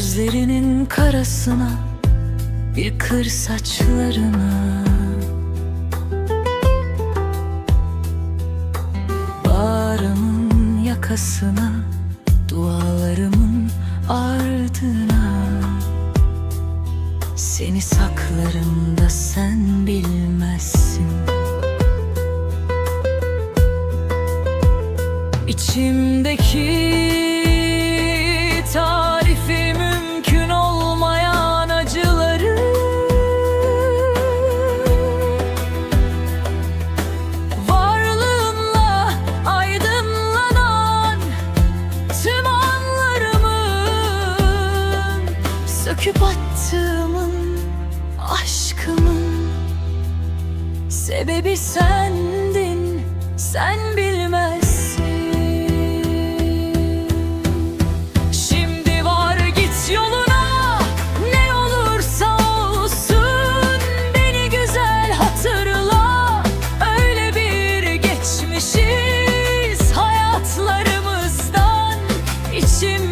Gözlerinin karasına Bir kır saçlarına Bağrımın yakasına Dualarımın ardına. Seni saklarım da sen bilmezsin. İçimdeki Söküp attığımın aşkımın Sebebi sendin sen bilmezsin. Şimdi var git yoluna ne olursa olsun. Beni güzel hatırla öyle bir geçmişiz. Hayatlarımızdan içim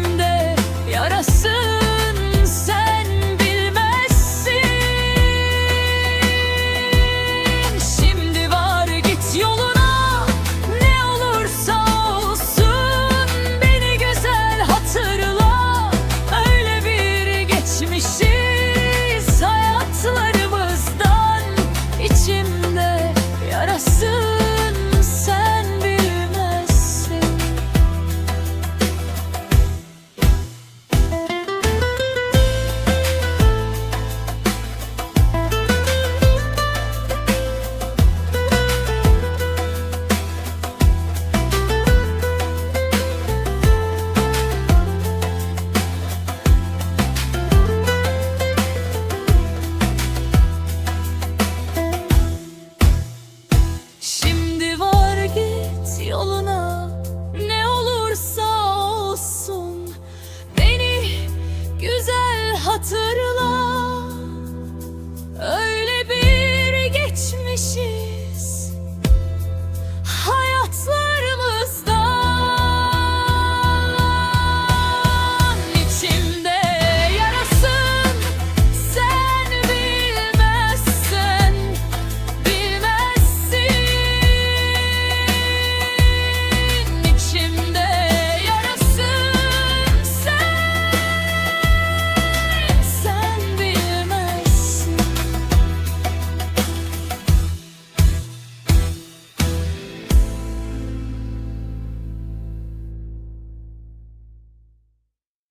hatırla.